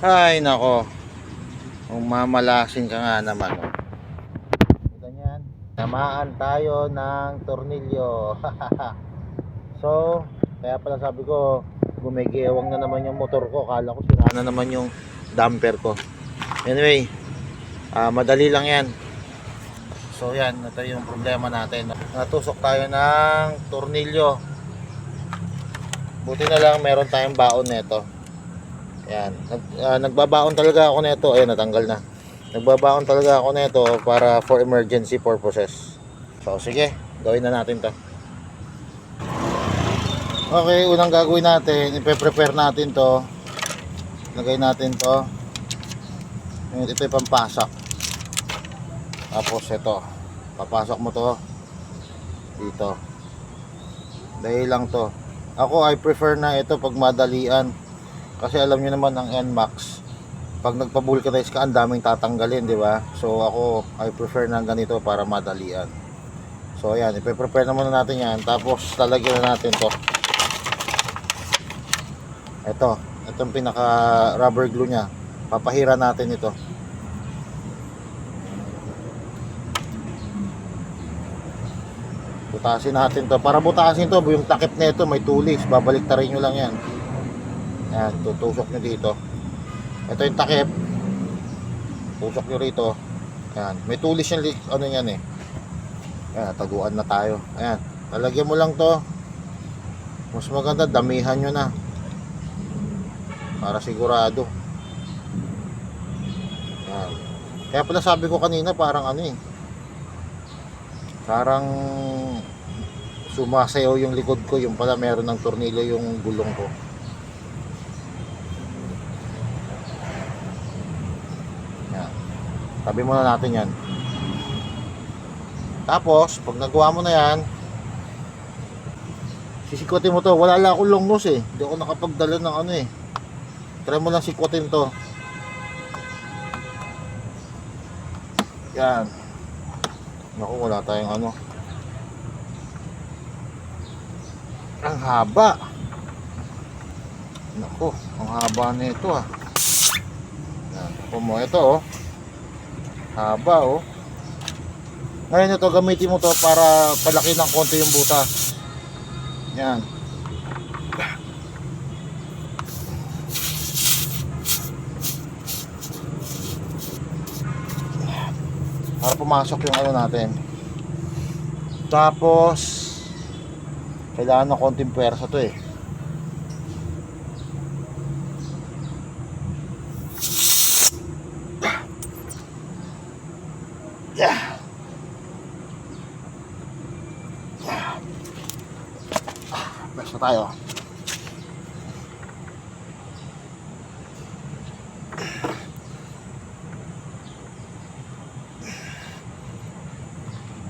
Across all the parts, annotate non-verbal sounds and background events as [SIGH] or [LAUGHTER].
Ay, nako. Kung mamalasin ka nga naman. Oh. Ganyan. Tamaan tayo ng tornilyo. [LAUGHS] so, kaya pala sabi ko, gumigewang na naman yung motor ko. Kala ko sira na naman yung damper ko. Anyway, ah, madali lang yan. So yan, ito yung problema natin. Natusok tayo ng tornilyo. Buti na lang meron tayong baon nito. Yan. Nag, ah, nagbabaon talaga ako nito. Ayun, natanggal na. Nagbabaon talaga ako nito para for emergency purposes. So, sige. Gawin na natin to. Okay, unang gagawin natin, ipe-prepare natin to. Lagay natin to. Ayun, Ito yung pampasak. Tapos ito. Papasok mo to dito. Dahil lang to. Ako I prefer na ito pag madalian. Kasi alam niyo naman ang NMAX pag nagpa-vulcanize ka ang daming tatanggalin, di ba? So ako I prefer na ganito para madalian. So ayan, ipe-prepare na muna natin yan. Tapos lalagyan na natin to. Ito, itong pinaka rubber glue niya. Papahira natin ito. Butasin natin to. Para butasin to, yung takip na ito, may tulis. Babalik rin nyo lang yan. Yan, tutusok nyo dito. Ito yung takip. Tusok nyo rito. Yan, may tulis yung ano yan eh. Yan, taguan na tayo. Ayan, lalagyan mo lang to. Mas maganda, damihan nyo na. Para sigurado. Yan. Kaya pala sabi ko kanina, parang ano eh. Parang sumasayaw yung likod ko. Yung pala meron ng tornilyo yung gulong ko. Yan. Tabi muna natin yan. Tapos, pag nagawa mo na yan, sisikotin mo to. Wala lang akong long nose eh. Hindi ako nakapagdala ng ano eh. Try mo lang sikotin to. Yan. Naku, wala tayong ano. Ang haba. Naku, ang haba nito ah. Yan, ako mo. Ito oh. Haba oh. Ngayon ito, gamitin mo to para palaki ng konti yung butas. Yan. Para pumasok yung ano natin. Tapos, kailangan ng konting pwersa to eh. Pwersa tayo.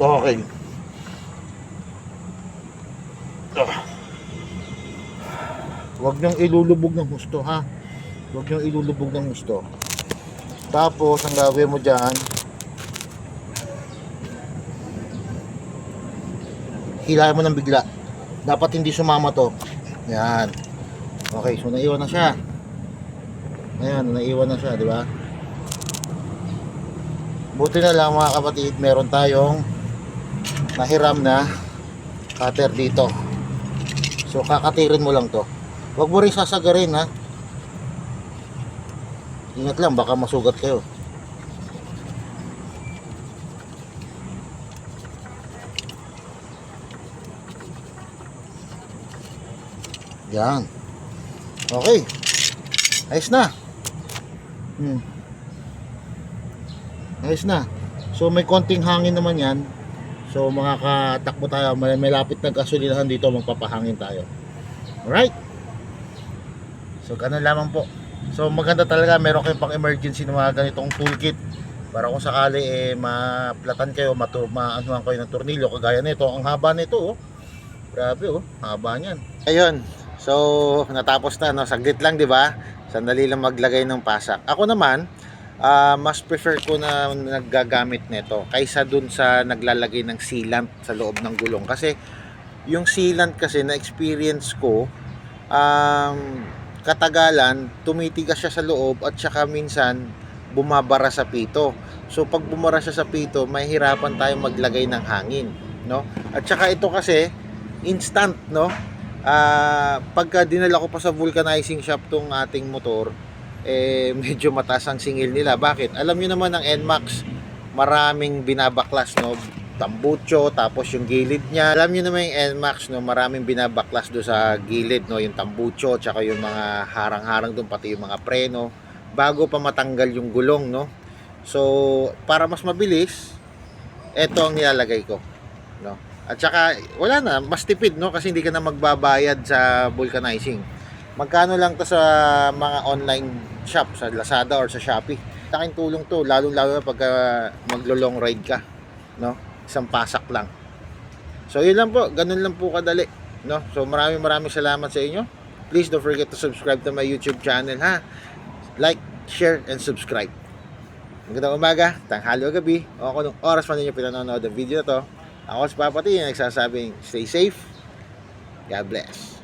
Okay. Huwag niyong ilulubog ng gusto ha. Huwag niyong ilulubog ng gusto. Tapos, ang gagawin mo dyan, hilahin mo ng bigla. Dapat hindi sumama to. Yan. Okay, so naiwan na siya. Ayan, naiwan na siya, di ba? Buti na lang mga kapatid, meron tayong nahiram na cutter dito. So kakatirin mo lang to. Huwag mo rin sasagarin ha. Ingat lang baka masugat kayo. Yan. Okay. Ayos na. Hmm. Ayos na. So may konting hangin naman yan. So makakatakbo tayo. May, may lapit na gasolinahan dito. Magpapahangin tayo. Alright. So ganun lamang po. So maganda talaga. Meron kayong pang emergency na mga ganitong toolkit. Para kung sakali eh maplatan kayo, matu maanuhan kayo ng tornilyo. Kagaya nito. Ang haba nito oh. Grabe oh. Haba niyan. Ayun. So natapos na. No? Saglit lang di ba? Sandali lang maglagay ng pasak. Ako naman, ah, mas prefer ko na naggagamit nito kaysa dun sa naglalagay ng sealant sa loob ng gulong kasi yung sealant kasi na experience ko um, katagalan, tumitigas siya sa loob at saka minsan bumabara sa pito. So pag bumara siya sa pito, mahihirapan tayong maglagay ng hangin, no? At saka ito kasi instant, no? Ah, pagka dinala ko pa sa vulcanizing shop tong ating motor, eh [LAUGHS] medyo mataas ang singil nila. Bakit? Alam niyo naman ang NMAX, maraming binabaklas, no? tambucho, tapos yung gilid niya. Alam niyo naman yung NMAX, no, maraming binabaklas do sa gilid, no, yung tambucho, tsaka yung mga harang-harang doon, pati yung mga preno, bago pa matanggal yung gulong, no. So, para mas mabilis, eto ang nilalagay ko. At saka, wala na, mas tipid, no, kasi hindi ka na magbabayad sa vulcanizing. Magkano lang to sa mga online shop, sa Lazada or sa Shopee. Taking tulong to, lalo-lalo na pagka maglo-long ride ka, no isang pasak lang. So yun lang po, ganun lang po kadali, no? So maraming maraming salamat sa inyo. Please don't forget to subscribe to my YouTube channel ha. Like, share and subscribe. Magandang umaga, tanghali o gabi, o kung anong oras man ninyo pinanonood ang video na to. Ako si Papa T, nagsasabing stay safe. God bless.